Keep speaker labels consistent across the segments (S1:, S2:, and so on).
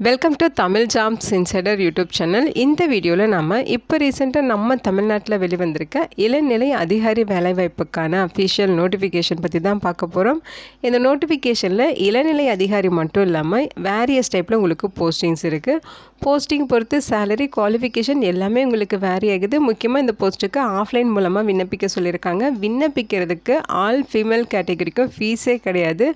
S1: Welcome to Tamil jams insider YouTube channel இந்த வீடியோவில் நம்ம இப்போ ரீசெண்டாக நம்ம தமிழ்நாட்டில் வெளிவந்திருக்க இளநிலை அதிகாரி வேலைவாய்ப்புக்கான அஃபிஷியல் நோட்டிஃபிகேஷன் பற்றி தான் பார்க்க போகிறோம் இந்த நோட்டிஃபிகேஷனில் இளநிலை அதிகாரி மட்டும் இல்லாமல் வேரியஸ் டைப்பில் உங்களுக்கு போஸ்டிங்ஸ் இருக்குது போஸ்டிங் பொறுத்து சேலரி குவாலிஃபிகேஷன் எல்லாமே உங்களுக்கு வேரி ஆகுது. முக்கியமாக இந்த போஸ்ட்டுக்கு ஆஃப்லைன் மூலமாக விண்ணப்பிக்க சொல்லியிருக்காங்க. விண்ணப்பிக்கிறதுக்கு ஆல் ஃபீமேல் கேட்டகரிக்கும் ஃபீஸே கிடையாது.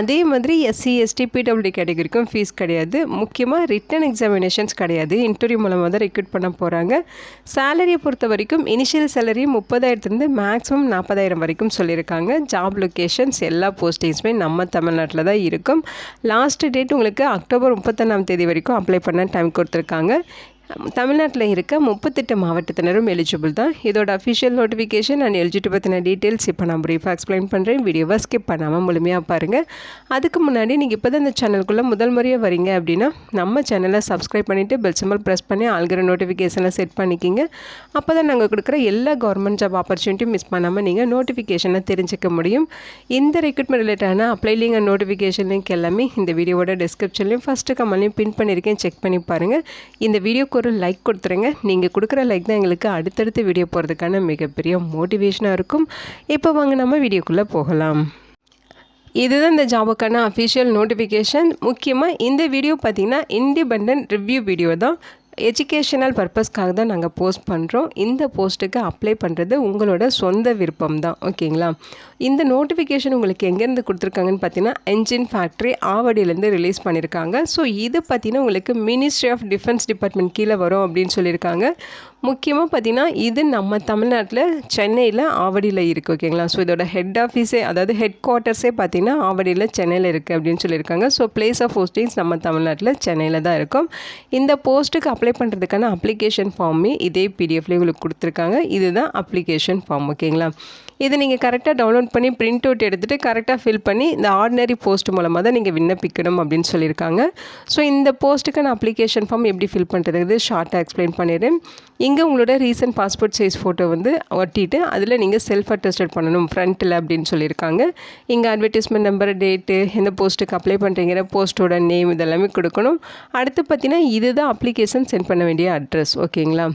S1: அதே மாதிரி எஸ்சி எஸ்டி பிடபிள்யூ கேட்டகரிக்கும் ஃபீஸ் கிடையாது. முக்கியமாக ரிட்டன் எக்ஸாமினேஷன்ஸ் கிடையாது. இன்டர்வியூ மூலமாக தான் ரெக்ரூட் பண்ண போகிறாங்க சேலரியை பொறுத்த வரைக்கும் இனிஷியல் சேலரி முப்பதாயிரத்துலேருந்து மேக்ஸிமம் நாற்பதாயிரம் வரைக்கும் சொல்லியிருக்காங்க. ஜாப் லொக்கேஷன்ஸ் எல்லா போஸ்டிங்ஸுமே நம்ம தமிழ்நாட்டில் தான் இருக்கும். லாஸ்ட் டேட் உங்களுக்கு அக்டோபர் முப்பத்தொன்னாம் தேதி வரைக்கும் அப்ளை பண்ண டைம் கொடுத்துருக்காங்க. தமிழ்நாட்டில் இருக்க முப்பத்தெட்டு மாவட்டத்தினரும் எலிஜிபிள் தான். இதோட அஃபிஷியல் நோட்டிஃபிகேஷன் அண்ட் எலிஜிபிள் பற்றின டீட்டெயில்ஸ் இப்போ நான் ப்ரீஃபாக எக்ஸ்பிளைன் பண்ணுறேன் வீடியோவை ஸ்கிப் பண்ணாமல் முழுமையாக பாருங்கள் அதுக்கு முன்னாடி நீங்கள் இப்போ தான் இந்த சேனலுக்குள்ளே முதல் முறையாக வரீங்க அப்படின்னா நம்ம சேனலை சப்ஸ்கிரைப் பண்ணிவிட்டு பெல் சிம்பிள் ப்ரெஸ் பண்ணி ஆல்கிற நோட்டிஃபிகேஷனை செட் பண்ணிக்கிங்க. அப்போ தான் நாங்கள் கொடுக்குற எல்லா கவர்மெண்ட் ஜாப் ஆப்பர்ச்சுனிட்டியும் மிஸ் பண்ணாமல் நீங்கள் நோட்டிஃபிகேஷனை தெரிஞ்சுக்க முடியும். இந்த recruitment ரிலேட்டான apply link and notification link எல்லாமே இந்த வீடியோவோட டிஸ்கிரிப்ஷன்லையும் ஃபஸ்ட்டு கமெண்ட்லையும் பின் பண்ணியிருக்கேன் செக் பண்ணி பாருங்கள் இந்த வீடியோக்கு ஒரு லைக் கொடுத்துருங்க. நீங்கள் கொடுக்குற லைக் தான் எங்களுக்கு அடுத்தடுத்து வீடியோ போகிறதுக்கான மிகப்பெரிய மோட்டிவேஷனாக இருக்கும். இப்போ வாங்க நம்ம வீடியோக்குள்ளே போகலாம். இதுதான் இந்த ஜாபுக்கான அஃபிஷியல் நோட்டிஃபிகேஷன் முக்கியமாக இந்த வீடியோ பார்த்திங்கன்னா இண்டிபெண்ட் ரிவ்யூ வீடியோ தான். எஜுகேஷனல் பர்பஸ்க்காக தான் நாங்கள் போஸ்ட் பண்ணுறோம் இந்த போஸ்ட்டுக்கு அப்ளை பண்ணுறது உங்களோட சொந்த விருப்பம் தான். ஓகேங்களா? இந்த நோட்டிஃபிகேஷன் உங்களுக்கு எங்கேருந்து கொடுத்துருக்காங்கன்னு பார்த்தீங்கன்னா என்ஜின் ஃபேக்ட்ரி ஆவடியிலேருந்து ரிலீஸ் பண்ணியிருக்காங்க. ஸோ இது பார்த்தீங்கன்னா உங்களுக்கு மினிஸ்ட்ரி ஆஃப் டிஃபென்ஸ் டிபார்ட்மெண்ட் கீழே வரும் அப்படின்னு சொல்லியிருக்காங்க. முக்கியமாக பார்த்தீங்கன்னா இது நம்ம தமிழ்நாட்டில் சென்னையில் ஆவடியில் இருக்குது ஓகேங்களா ஸோ இதோட ஹெட் ஆஃபீஸே அதாவது ஹெட் குவார்ட்டர்ஸே பார்த்தீங்கன்னா ஆவடியில் சென்னையில் இருக்குது அப்படின்னு சொல்லியிருக்காங்க. ஸோ பிளேஸ் ஆஃப் போஸ்டிங்ஸ் நம்ம தமிழ்நாட்டில் சென்னையில் தான் இருக்கும். இந்த போஸ்ட்டுக்கு அப்ளை பண்ணுறதுக்கான அப்ளிகேஷன் ஃபார்மே இதே பிடிஎஃப்லேயே உங்களுக்கு கொடுத்துருக்காங்க. இதுதான் அப்ளிகேஷன் ஃபார்ம் ஓகேங்களா இதை நீங்கள் கரெக்டாக டவுன்லோட் பண்ணி பிரிண்ட் அவுட் எடுத்துகிட்டு கரெக்டாக ஃபில் பண்ணி இந்த ஆர்டினரி போஸ்ட் மூலமாக தான் நீங்கள் விண்ணப்பிக்கணும் அப்படின்னு சொல்லியிருக்காங்க. ஸோ இந்த போஸ்ட்டுக்கான அப்ளிகேஷன் ஃபார்ம் எப்படி ஃபில் பண்ணுறது ஷார்ட்டாக எக்ஸ்பிளைன் பண்ணிடுறேன். இங்கே உங்களோட ரீசன்ட் பாஸ்போர்ட் சைஸ் ஃபோட்டோ வந்து ஒட்டிட்டு அதில் நீங்கள் செல்ஃப் அட்டஸ்டட் பண்ணணும். ஃப்ரண்ட்டில் அப்படின்னு சொல்லியிருக்காங்க. இங்கே அட்வர்டைஸ்மெண்ட் நம்பர் டேட்டு எந்த போஸ்ட்டுக்கு அப்ளை பண்ணுறீங்கிற போஸ்ட்டோட நேம் இதெல்லாமே கொடுக்கணும். அடுத்து பார்த்தீங்கன்னா இதுதான் அப்ளிகேஷன் சென்ட் பண்ண வேண்டிய அட்ரஸ் ஓகேங்களா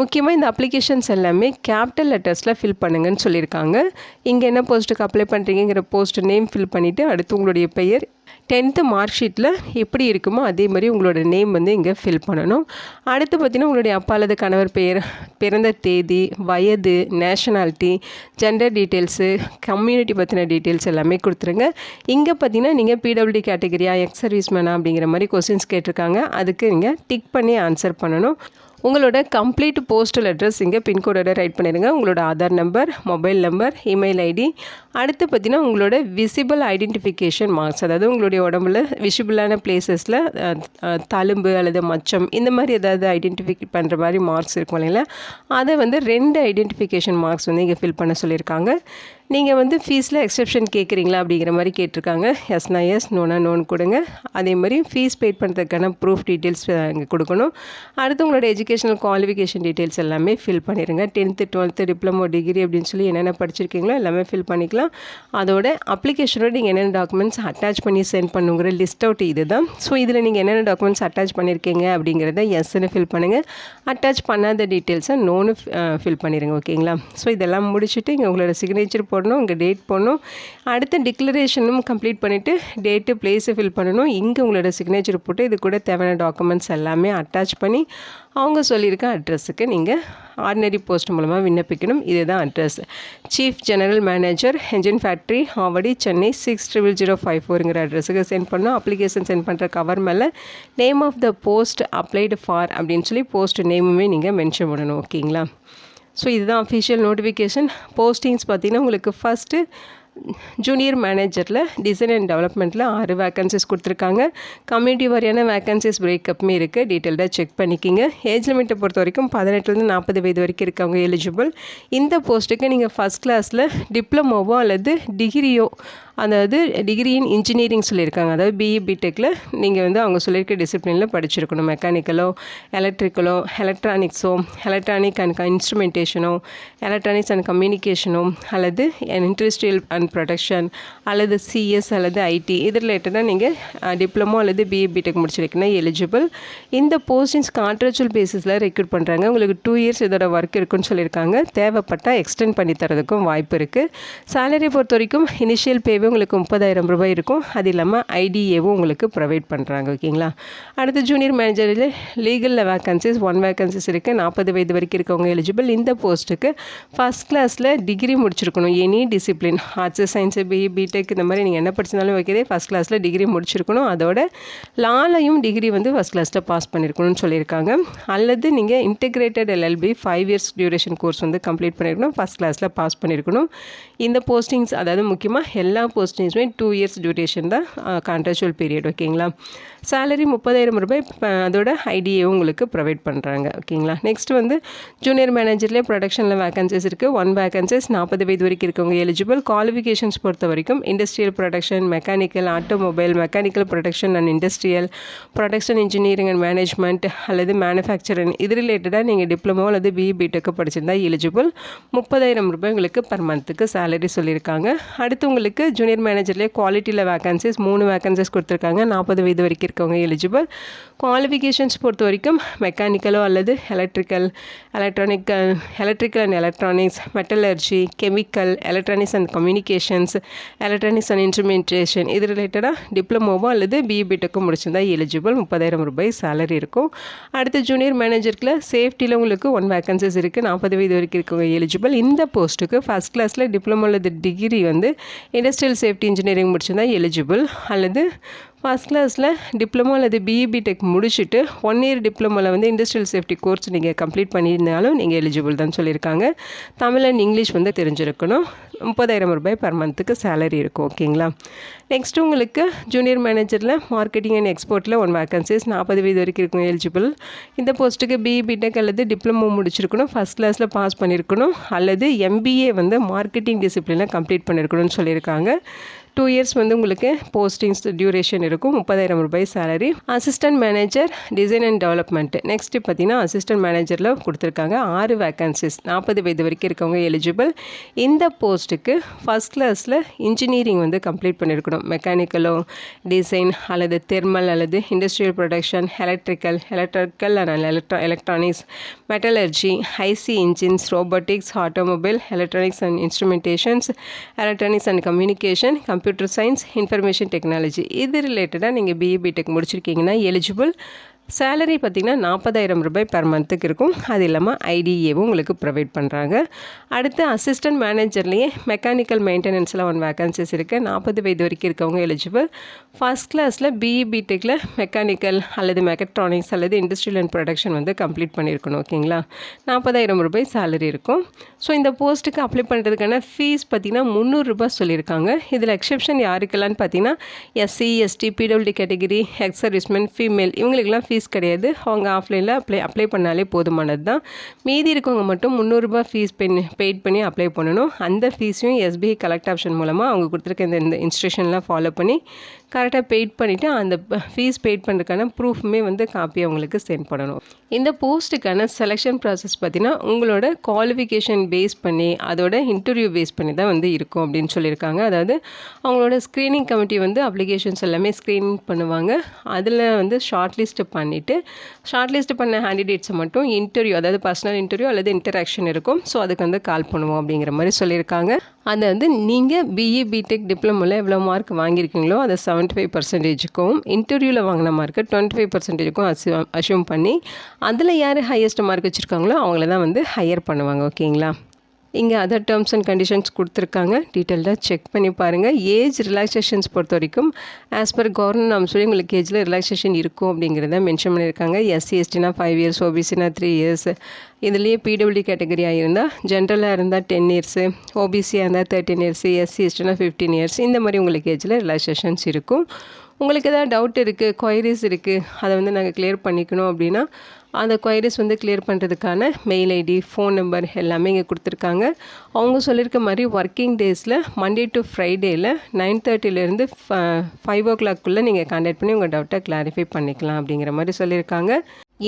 S1: முக்கியமாக இந்த அப்ளிகேஷன்ஸ் எல்லாமே கேபிட்டல் லெட்டர்ஸில் ஃபில் பண்ணுங்கன்னு சொல்லியிருக்காங்க. இங்கே என்ன போஸ்ட்டுக்கு அப்ளை பண்ணுறீங்கிற போஸ்ட் நேம் ஃபில் பண்ணிவிட்டு அடுத்து உங்களுடைய பெயர் டென்த்து மார்க் ஷீட்டில் எப்படி இருக்குமோ அதே மாதிரி உங்களோட நேம் வந்து இங்கே ஃபில் பண்ணணும். அடுத்து பார்த்திங்கன்னா உங்களுடைய அப்பா அல்லது கணவர் பெயர் பிறந்த தேதி வயது நேஷனாலிட்டி ஜெண்டர் டீட்டெயில்ஸு கம்யூனிட்டி பற்றின டீட்டெயில்ஸ் எல்லாமே கொடுத்துருங்க. இங்கே பார்த்தீங்கன்னா நீங்கள் பிடபிள்யூடி கேட்டகரியா எக்ஸ் சர்வீஸ் மேனா அப்படிங்கிற மாதிரி கொஸ்டின்ஸ் கேட்டிருக்காங்க. அதுக்கு நீங்கள் டிக் பண்ணி ஆன்சர் பண்ணணும். உங்களோட கம்ப்ளீட் போஸ்டல் அட்ரஸ் இங்கே பின்கோடோட ரைட் பண்ணிடுங்க. உங்களோட Aadhaar number mobile number email ID அடுத்து பார்த்தீங்கன்னா உங்களோட விசிபிள் ஐடென்டிஃபிகேஷன் மார்க்ஸ் அதாவது உங்களுடைய உடம்புல விசிபிளான பிளேசஸில் தழும்பு அல்லது மச்சம் இந்த மாதிரி ஏதாவது ஐடென்டிஃபிக் பண்ணுற மாதிரி மார்க்ஸ் இருக்கும் இல்லைங்களா? அதை வந்து ரெண்டு ஐடென்டிஃபிகேஷன் மார்க்ஸ் வந்து இங்கே ஃபில் பண்ண சொல்லியிருக்காங்க. நீங்கள் வந்து ஃபீஸில் எக்ஸப்ஷன் கேட்குறீங்களா அப்படிங்கிற மாதிரி கேட்டிருக்காங்க. எஸ்னா எஸ் நோனா நோன் கொடுங்க. அதே மாதிரி ஃபீஸ் பெய்ட் பண்ணுறதுக்கான ப்ரூஃப் டீட்டெயில்ஸ் இங்கே கொடுக்கணும். அடுத்து உங்களோட எஜுகேஷனல் குவாலிஃபிகேஷன் டீட்டெயில்ஸ் எல்லாமே ஃபில் பண்ணிடுங்க டென்த்து டுவெல்த்து டிப்ளமோ டிகிரி அப்படின்னு சொல்லி என்னென்ன படிச்சிருக்கீங்களோ எல்லாமே ஃபில் பண்ணிக்கலாம். அதோட அப்ளிகேஷனோட நீங்கள் என்னென்ன டாக்குமெண்ட்ஸ் அட்டாச் பண்ணி சென்ட் பண்ணுங்கிற லிஸ்ட் அவுட் இது தான் ஸோ இதில் நீங்கள் என்னென்ன டாக்குமெண்ட்ஸ் அட்டாச் பண்ணியிருக்கீங்க அப்படிங்கிறத எஸ்ன்னு ஃபில் பண்ணுங்கள் அட்டாச் பண்ணாத டீட்டெயில்ஸை நோனு ஃபில் பண்ணிடுங்க ஓகேங்களா ஸோ இதெல்லாம் முடிச்சுட்டு இங்கே உங்களோட சிக்னேச்சர் போடணும் இங்கே டேட் போடணும். அடுத்த டிக்ளரேஷனும் கம்ப்ளீட் பண்ணிவிட்டு டேட்டு பிளேஸை ஃபில் பண்ணணும். இங்கே உங்களோட சிக்னேச்சர் போட்டு இது கூட தேவையான டாக்குமெண்ட்ஸ் எல்லாமே அட்டாச் பண்ணி அவங்க சொல்லியிருக்க அட்ரஸுக்கு நீங்கள் ஆர்டினரி போஸ்ட் மூலமாக விண்ணப்பிக்கணும். இதுதான் address chief general manager engine factory Avadi Chennai six triple zero five ஃபோருங்கிற அட்ரஸுக்கு சென்ட் பண்ணோம் அப்ளிகேஷன் சென்ட் பண்ணுற கவர் மேலே name of the post applied for அப்படின்னு சொல்லி போஸ்ட் நேமுமே நீங்கள் மென்ஷன் பண்ணணும். ஓகேங்களா ஸோ இதுதான் அஃபிஷியல் நோட்டிஃபிகேஷன் போஸ்டிங்ஸ் பார்த்திங்கன்னா உங்களுக்கு ஃபஸ்ட்டு ஜூனியர் மேனேஜரில் டிசைன் அண்ட் டெவலப்மெண்ட்டில் ஆறு வேக்கன்சிஸ் கொடுத்துருக்காங்க. கம்யூனிட்டி வாரியான வேக்கன்சிஸ் பிரேக்கப்புமே இருக்குது டீட்டெயில்டாக செக் பண்ணிக்கிங்க. ஏஜ் லிமிட்டை பொறுத்த வரைக்கும் பதினெட்டுலேருந்து நாற்பது வயது வரைக்கும் இருக்கவங்க எலிஜிபிள் இந்த போஸ்ட்டுக்கு நீங்கள் ஃபஸ்ட் கிளாஸில் டிப்ளமோவோ அல்லது டிகிரியோ அதாவது டிகிரி இன் இன்ஜினியரிங் சொல்லியிருக்காங்க. அதாவது பிஇ பிடெக்கில் நீங்கள் வந்து அவங்க சொல்லியிருக்க டிசிப்ளினில் படிச்சிருக்கணும். மெக்கானிக்கலோ எலக்ட்ரிக்கலோ எலக்ட்ரானிக்ஸோ எலக்ட்ரானிக் அண்ட் இன்ஸ்ட்ருமெண்டேஷனோ எலக்ட்ரானிக்ஸ் அண்ட் கம்யூனிகேஷனோ அல்லது இண்டஸ்ட்ரியல் அண்ட் ப்ரொடக்ஷன் அல்லது சிஎஸ் அல்லது ஐடி இது ரிலேட்டடாக நீங்கள் டிப்ளமோ அல்லது பிஇ பிடெக் முடிச்சிருக்கீங்கன்னா எலிஜிபிள் இந்த போஸ்டிங்ஸ் கான்ட்ராக்சுவல் பேசிஸில் ரெக்ரூட் பண்ணுறாங்க உங்களுக்கு டூ இயர்ஸ் இதோட ஒர்க் இருக்குன்னு சொல்லியிருக்காங்க. தேவைப்பட்டால் எக்ஸ்டெண்ட் பண்ணி தரதுக்கும் வாய்ப்பு இருக்குது சேலரி பொறுத்த வரைக்கும் இனிஷியல் பேவே உங்களுக்கு முப்பதாயிரம் ரூபாய் இருக்கும். அது இல்லாமல் ஐடிஏவும் உங்களுக்கு ப்ரொவைட் பண்ணுறாங்க ஓகேங்களா? அடுத்து ஜூனியர் மேனேஜரில் லீகலில் வேக்கன்சிஸ் ஒன் வேக்கன்சிஸ் இருக்குது நாற்பது வயது வரைக்கும் இருக்கவங்க எலிஜிபிள் இந்த போஸ்ட்டுக்கு ஃபஸ்ட் கிளாஸில் டிகிரி முடிச்சிருக்கணும். Any discipline arts science BE BTech இந்த மாதிரி நீங்கள் என்ன படிச்சிருந்தாலும் ஓகே ஃபஸ்ட் கிளாஸில் டிகிரி முடிச்சிருக்கணும். அதோட லாலையும் டிகிரி வந்து ஃபஸ்ட் கிளாஸில் பாஸ் பண்ணியிருக்கணும்னு சொல்லியிருக்காங்க. அல்லது நீங்கள் integrated LLB five years duration course வந்து கம்ப்ளீட் பண்ணியிருக்கணும் ஃபஸ்ட் கிளாஸில் பாஸ் பண்ணியிருக்கணும் இந்த போஸ்டிங்ஸ் அதாவது முக்கியமாக எல்லா போஸ்டிங்ஸுமே டூ இயர்ஸ் டியூரேஷன் தான் கான்ட்ராக்சுவல் பீரியட் ஓகேங்களா சேலரி முப்பதாயிரம் ரூபாய் அதோட ஐடிஏவும் உங்களுக்கு ப்ரொவைட் பண்ணுறாங்க ஓகேங்களா நெக்ஸ்ட் வந்து ஜூனியர் மேனேஜர்லேயே ப்ரொடக்ஷனில் வேகன்சிஸ் இருக்குது ஒன் வேகன்சிஸ் நாற்பது வயது வரைக்கும் இருக்கவங்க எலிஜிபிள் குவாலிஃபிகேஷன்ஸ் பொறுத்த வரைக்கும் industrial production mechanical automobile mechanical production and industrial production engineering and management அல்லது மேனுஃபேக்சரிங் இது ரிலேட்டடாக நீங்கள் டிப்ளமோ அல்லது பிஇ பிடெக்கு படிச்சிருந்தால் எலிஜிபிள் முப்பதாயிரம் ரூபாய் உங்களுக்கு பர் மந்த்துக்கு சேலரி சொல்லியிருக்காங்க. அடுத்து உங்களுக்கு ஜூனியர் மேனேஜர்லேயே குவாலிட்டியில் வேகன்சிஸ் மூணு வேகன்சிஸ் கொடுத்துருக்காங்க. நாற்பது வயது வரைக்கும் இருக்கவங்க எலிஜிபிள் குவாலிஃபிகேஷன்ஸ் பொறுத்த வரைக்கும் மெக்கானிக்கலோ அல்லது electrical electronic electrical and electronics metallurgy chemical electronics and communications electronics and instrumentation இது ரிலேட்டடாக டிப்ளமோவோ அல்லது பிஇபிடெக்கோ முடிச்சிருந்தா எலிஜிபிள் முப்பதாயிரம் ரூபாய் சேலரி இருக்கும். அடுத்து ஜூனியர் மேனேஜருக்குல சேஃப்டியில் உங்களுக்கு ஒன் வேகன்சிஸ் இருக்குது நாற்பது வயது வரைக்கும் இருக்கவங்க எலிஜிபிள் இந்த போஸ்ட்டுக்கு ஃபஸ்ட் கிளாஸில் டிப்ளமோ அல்லது டிகிரி வந்து இண்டஸ்ட்ரியல் சேஃப்டி இன்ஜினியரிங் முடிச்சிருந்தால் எலிஜிபிள் அல்லது ஃபஸ்ட் கிளாஸில் டிப்ளமோ அல்லது பிஇபி டெக் முடிச்சுட்டு ஒன் இயர் டிப்ளமோவில் வந்து இண்டஸ்ட்ரியல் சேஃப்டி கோர்ஸ் நீங்கள் கம்ப்ளீட் பண்ணியிருந்தாலும் நீங்கள் எலிஜிபிள் தான் சொல்லியிருக்காங்க. தமிழ் அண்ட் இங்கிலீஷ் வந்து தெரிஞ்சிருக்கணும். முப்பதாயிரம் ரூபாய் பர் மந்த்துக்கு சேலரி இருக்கும் ஓகேங்களா நெக்ஸ்ட்டு உங்களுக்கு ஜூனியர் மேனேஜரில் மார்க்கெட்டிங் அண்ட் எக்ஸ்போர்ட்டில் ஒன் வேக்கன்சிஸ் நாற்பது வயது வரைக்கும் இருக்கும் எலிஜிபிள் இந்த போஸ்ட்டுக்கு பிஇபி டெக் அல்லது டிப்ளமோ முடிச்சிருக்கணும். ஃபஸ்ட் கிளாஸில் பாஸ் பண்ணியிருக்கணும். அல்லது எம்பிஏ வந்து மார்க்கெட்டிங் டிசிப்ளினில் கம்ப்ளீட் பண்ணியிருக்கணும்னு சொல்லியிருக்காங்க. டூ இயர்ஸ் வந்து உங்களுக்கு போஸ்டிங்ஸ் டியூரேஷன் இருக்கும். முப்பதாயிரம் ரூபாய் salary assistant manager design and development next பார்த்தீங்கன்னா அசிஸ்டன்ட் மேனேஜரில் கொடுத்துருக்காங்க ஆறு வேக்கன்சிஸ் நாற்பது வயது வரைக்கும் இருக்கவங்க எலிஜிபிள் இந்த போஸ்ட்டுக்கு ஃபஸ்ட் கிளாஸில் இன்ஜினியரிங் வந்து கம்ப்ளீட் பண்ணியிருக்கணும் மெக்கானிக்கலோ டிசைன் அல்லது தெர்மல் அல்லது industrial production electrical electrical and electra electronics metallurgy IC engines robotics automobile electronics and instrumentations electronics and communication computer science information technology இது ரிலேட்டடாக நீங்கள் பிஇ பிடெக் முடிச்சிருக்கீங்கன்னா எலிஜிபிள் சேலரி பார்த்திங்கன்னா நாற்பதாயிரம் ரூபாய் பர் மந்த்துக்கு இருக்கும். அது இல்லாமல் ஐடிஏவும் உங்களுக்கு ப்ரொவைட் பண்ணுறாங்க அடுத்து அசிஸ்டன்ட் மேனேஜர்லேயே மெக்கானிக்கல் மெயின்டெனன்ஸில் ஒன் வேகன்சிஸ் இருக்குது நாற்பது வயது வரைக்கும் இருக்கவங்க எலிஜிபிள் ஃபஸ்ட் கிளாஸில் பிஇ பிடெக்கில் மெக்கானிக்கல் அல்லது மெக்கட்ரானிக்ஸ் அல்லது இண்டஸ்ட்ரியல் அண்ட் ப்ரொடக்ஷன் வந்து கம்ப்ளீட் பண்ணியிருக்கணும் ஓகேங்களா நாற்பதாயிரம் ரூபாய் சேலரி இருக்கும். ஸோ இந்த போஸ்ட்டுக்கு அப்ளை பண்ணுறதுக்கான ஃபீஸ் பார்த்திங்கன்னா முந்நூறுரூபா சொல்லியிருக்காங்க. இதில் எக்ஸெப்ஷன் யாருக்கெல்லாம்னு பார்த்தீங்கன்னா SC ST PWD category ex servicemen female இவங்களுக்கெல்லாம் ஃபீஸ் ஃபீஸ் கிடையாது. அவங்க ஆஃப்லைனில் அப்ளை அப்ளை பண்ணாலே போதுமானது தான் மீதி இருக்கவங்க மட்டும் முந்நூறுரூபா ஃபீஸ் பெண் பெய்ட் பண்ணி அப்ளை பண்ணணும். அந்த ஃபீஸையும் எஸ்பிஐ கலெக்ட் ஆப்ஷன் மூலமாக அவங்க கொடுத்துருக்க இந்த இந்த இன்ஸ்ட்ரக்ஷன்லாம் ஃபாலோ பண்ணி கரெக்டாக பெய்ட் பண்ணிவிட்டு அந்த ஃபீஸ் பெய்ட் பண்ணுறதுக்கான ப்ரூஃபுமே வந்து காப்பி அவங்களுக்கு சென்ட் பண்ணணும். இந்த போஸ்ட்டுக்கான செலெக்ஷன் ப்ராசஸ் பார்த்தீங்கன்னா உங்களோட குவாலிஃபிகேஷன் பேஸ் பண்ணி அதோட இன்டர்வியூ பேஸ் பண்ணி தான் வந்து இருக்கும் அப்படின்னு சொல்லியிருக்காங்க. அதாவது அவங்களோட ஸ்க்ரீனிங் கமிட்டி வந்து அப்ளிகேஷன்ஸ் எல்லாமே ஸ்க்ரீனிங் பண்ணுவாங்க. அதில் வந்து ஷார்ட் லிஸ்ட்டு பண்ணி பண்ணிவிட்டு ஷார்ட் லிஸ்ட் பண்ண கேண்டிடேட்ஸை மட்டும் இன்டர்வியூ அதாவது பர்சனல் இன்டர்வியூ அல்லது இன்டராக்ஷன் இருக்கும். ஸோ அதுக்கு வந்து கால் பண்ணுவோம் அப்படிங்கிற மாதிரி சொல்லியிருக்காங்க. அதை வந்து நீங்கள் பிஇ பிடெக் டிப்ளமோவில் எவ்வளோ மார்க் வாங்கியிருக்கீங்களோ அதை செவன்ட்டி ஃபைவ் பர்சன்டேஜுக்கும் இன்டர்வியூவில் வாங்கின மார்க்கு டுவெண்ட்டி ஃபைவ் பர்சன்டேஜுக்கும் அசி அசியூம் பண்ணி அதில் யார் ஹையஸ்ட் மார்க் வச்சுருக்காங்களோ அவங்கள தான் வந்து ஹையர் பண்ணுவாங்க ஓகேங்களா இங்கே அதர் டேர்ம்ஸ் அண்ட் கண்டிஷன்ஸ் கொடுத்துருக்காங்க. டீட்டெயில்டாக செக் பண்ணி பாருங்கள் ஏஜ் ரிலாக்ஸேஷன்ஸ் பொறுத்த வரைக்கும் ஆஸ் பர் கவர்மெண்ட் நாம் சொல்லி உங்களுக்கு ஏஜில் ரிலாக்ஸேஷன் இருக்கும் அப்படிங்கிறத மென்ஷன் பண்ணியிருக்காங்க. எஸ்சி எஸ்டினா ஃபைவ் இயர்ஸ் ஓபிசினா த்ரீ இயர்ஸ் இதுலேயே பிடபிள்யூ கேட்டகரியாக இருந்தால் ஜென்ரலாக இருந்தால் டென் இயர்ஸு ஓபிசியாக இருந்தால் தேர்ட்டின் இயர்ஸ் எஸ்சி எஸ்டினா ஃபிஃப்டீன் இயர்ஸ் இந்த மாதிரி உங்களுக்கு ஏஜில் ரிலாக்ஸேஷன்ஸ் இருக்கும். உங்களுக்கு எதாவது டவுட் இருக்குது கொயரிஸ் இருக்குது அதை வந்து நாங்கள் கிளியர் பண்ணிக்கணும் அப்படின்னா அந்த கொயரிஸ் வந்து கிளியர் பண்ணுறதுக்கான மெயில் ஐடி ஃபோன் நம்பர் எல்லாமே இங்கே கொடுத்துருக்காங்க. அவங்க சொல்லியிருக்க மாதிரி ஒர்க்கிங் டேஸில் மண்டே டு ஃப்ரைடேயில் நைன் தேர்ட்டிலேருந்து ஃபைவ் ஓ கிளாக்குள்ளே நீங்கள் கான்டாக்ட் பண்ணி உங்கள் டவுட்டை கிளாரிஃபை பண்ணிக்கலாம் அப்படிங்கிற மாதிரி சொல்லியிருக்காங்க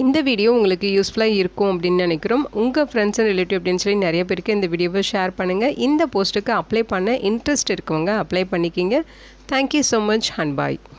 S1: இந்த வீடியோ உங்களுக்கு யூஸ்ஃபுல்லாக இருக்கும் அப்படின்னு நினைக்கிறோம். உங்கள் ஃப்ரெண்ட்ஸ் அண்ட் ரிலேட்டிவ் அப்படின்னு சொல்லி நிறைய பேருக்கு இந்த வீடியோவை ஷேர் பண்ணுங்கள் இந்த போஸ்ட்டுக்கு அப்ளை பண்ண இன்ட்ரெஸ்ட் இருக்கவங்க அப்ளை பண்ணிக்கிங்க. Thank you so much and bye